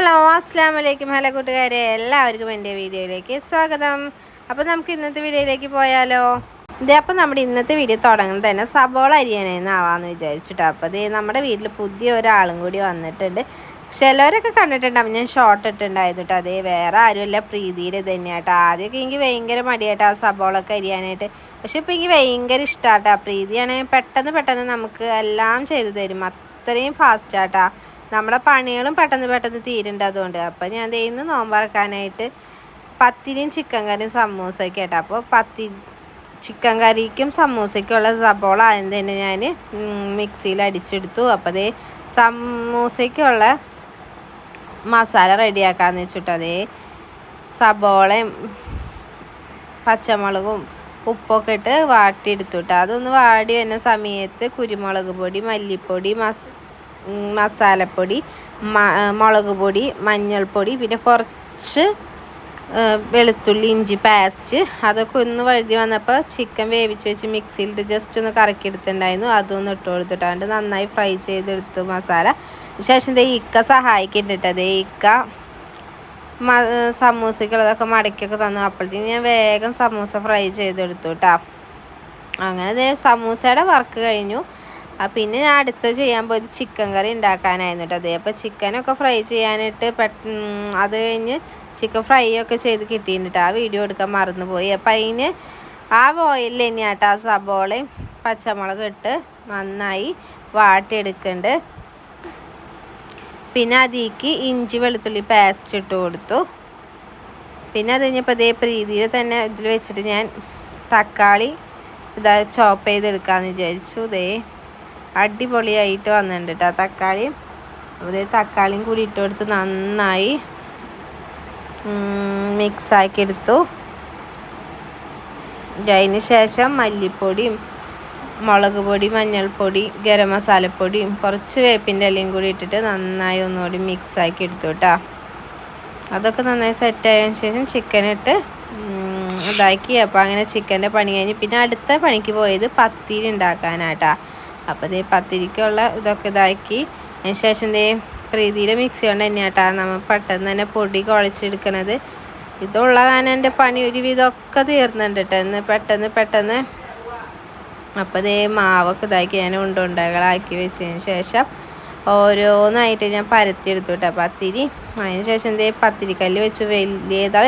Hello അസ്സാം വലൈക്കും hello കൂട്ടുകാരെ. എല്ലാവർക്കും എന്റെ വീഡിയോയിലേക്ക് സ്വാഗതം. അപ്പോൾ നമുക്ക് ഇന്നത്തെ വീഡിയോയിലേക്ക് പോയാലോ? ഇതേ അപ്പോൾ നമ്മുടെ ഇന്നത്തെ വീഡിയോ തുടങ്ങുന്നത് തന്നെ സബോള അരിയണേന്നാവാന്ന് വിചാരിച്ചിട്ടോ. അപ്പോൾ ഇത് നമ്മുടെ വീട്ടിൽ പുതിയ ഒരാളും കൂടി വന്നിട്ടുണ്ട്. ചിലവരൊക്കെ കണ്ടിട്ടുണ്ടാവും. ഞാൻ ഷോർട്ട് ഇട്ടുണ്ടായിരുന്നു അതേ വേറെ ആരുമല്ല. പ്രീതിയുടെ തന്നെയാട്ടോ. ആദ്യമൊക്കെ എനിക്ക് ഭയങ്കര മടിയായിട്ട് ആ സബോളൊക്കെ അരിയാനായിട്ട്. പക്ഷെ ഇപ്പോൾ എനിക്ക് ഭയങ്കര ഇഷ്ടമാട്ടോ പ്രീതിയാണെങ്കിൽ പെട്ടെന്ന് പെട്ടെന്ന് നമുക്ക് എല്ലാം ചെയ്തു തരും. അത്രയും ഫാസ്റ്റാട്ടാ നമ്മുടെ പണികളും പെട്ടെന്ന് പെട്ടെന്ന് തീരുന്നുണ്ട് അതുകൊണ്ട്. അപ്പം ഞാൻ ഇന്ന് നോമ്പറക്കാനായിട്ട് പത്തിരിയും ചിക്കൻ കറിയും സമൂസയൊക്കെ ആയിട്ട്. അപ്പോൾ പത്തി ചിക്കൻ കറിക്കും സമൂസയ്ക്കുള്ള സബോള ആദ്യം തന്നെ ഞാൻ മിക്സിയിൽ അടിച്ചെടുത്തു. അപ്പോൾ അതേ സമൂസയ്ക്കുള്ള മസാല റെഡിയാക്കാമെന്ന് വെച്ചിട്ട്. അതേ സബോളയും പച്ചമുളകും ഉപ്പൊക്കെ ഇട്ട് വാട്ടിയെടുത്തു കേട്ടോ അതൊന്ന് വാടി വരുന്ന സമയത്ത് കുരുമുളക് പൊടി മല്ലിപ്പൊടി മസ് മസാലപ്പൊടി മുളക് പൊടി മഞ്ഞൾപ്പൊടി പിന്നെ കുറച്ച് വെളുത്തുള്ളി ഇഞ്ചി പേസ്റ്റ് അതൊക്കെ ഒന്ന് വഴുതി വന്നപ്പോൾ ചിക്കൻ വേവിച്ച് വെച്ച് മിക്സിയിലിട്ട് ജസ്റ്റ് ഒന്ന് കറക്കിയെടുത്തിട്ടുണ്ടായിരുന്നു. അതൊന്ന് ഇട്ട് കൊടുത്തിട്ടാണ്ട് നന്നായി ഫ്രൈ ചെയ്തെടുത്തു മസാല. ശേഷം ദേ ഇക്ക സഹായിക്കുന്നുണ്ട് ദേ ഇക്ക സമൂസക്കുള്ളതൊക്കെ മടക്കിയൊക്കെ തന്നു. അപ്പോഴത്തേക്ക് ഞാൻ വേഗം സമൂസ ഫ്രൈ ചെയ്തെടുത്തു കേട്ടോ അങ്ങനെ സമൂസയുടെ വർക്ക് കഴിഞ്ഞു. പിന്നെ ഞാൻ അടുത്ത ചെയ്യാൻ പോയത് ചിക്കൻ കറി ഉണ്ടാക്കാനായിരുന്നു കേട്ടോ അതേ അപ്പോൾ ചിക്കനൊക്കെ ഫ്രൈ ചെയ്യാനായിട്ട് പെട്ട അത് കഴിഞ്ഞ് ചിക്കൻ ഫ്രൈ ഒക്കെ ചെയ്ത് കിട്ടിയിട്ടുണ്ട് ആ വീഡിയോ എടുക്കാൻ മറന്നുപോയി. അപ്പം അതിന് ആ ഓയിലിൽ തന്നെയാട്ടോ ആ സബോളയും പച്ചമുളക് ഇട്ട് നന്നായി വാട്ടിയെടുക്കുന്നുണ്ട് പിന്നെ അതിലേക്ക് ഇഞ്ചി വെളുത്തുള്ളി പേസ്റ്റ് ഇട്ട് കൊടുത്തു. പിന്നെ അത് കഴിഞ്ഞപ്പോൾ അതേ പ്രീതിയിൽ തന്നെ ഇതിൽ വെച്ചിട്ട് ഞാൻ തക്കാളി ഇതാ ചോപ്പ് ചെയ്തെടുക്കാമെന്ന് വിചാരിച്ചു. ഇതേ അടിപൊളിയായിട്ട് വന്നിട്ടുണ്ട് കേട്ടോ തക്കാളി. അതേ തക്കാളിയും കൂടി ഇട്ട് കൊടുത്ത് നന്നായി മിക്സാക്കി എടുത്തു. അതിന് ശേഷം മല്ലിപ്പൊടിയും മുളക് പൊടി മഞ്ഞൾപ്പൊടി ഗരം മസാലപ്പൊടിയും കുറച്ച് വേപ്പിന്റെ ഇലയും കൂടി ഇട്ടിട്ട് നന്നായി ഒന്നുകൂടി മിക്സാക്കി എടുത്തു കേട്ടോ അതൊക്കെ നന്നായി സെറ്റായതിനു ശേഷം ചിക്കൻ ഇട്ട് ഇതാക്കി. അപ്പോൾ അങ്ങനെ ചിക്കന്റെ പണി കഴിഞ്ഞ് പിന്നെ അടുത്ത പണിക്ക് പോയത് പത്തിരി ഉണ്ടാക്കാനാട്ടാ അപ്പോൾ ഇതേ പത്തിരിക്കുള്ള ഇതൊക്കെ ഇതാക്കി. അതിന് ശേഷം ഇതേ പ്രീതിയുടെ മിക്സി കൊണ്ട് തന്നെയാട്ടാ നമ്മൾ പെട്ടെന്ന് തന്നെ പൊടി കുഴച്ചെടുക്കണത്. ഇതുള്ള എന്റെ പണി ഒരു വിധമൊക്കെ തീർന്നുണ്ട് കേട്ടോ ഇന്ന് പെട്ടെന്ന് പെട്ടെന്ന്. അപ്പോൾ ഇതേ മാവൊക്കെ ഇതാക്കി ഞാൻ ഉണ്ടുണ്ടകളാക്കി വെച്ചതിന് ശേഷം ഓരോന്നായിട്ട് ഞാൻ പരത്തിയെടുത്തു കേട്ടോ പത്തിരി. അതിന് ശേഷം എന്തേ പത്തിരിക്കല്ല് വെച്ച്. വലിയതാ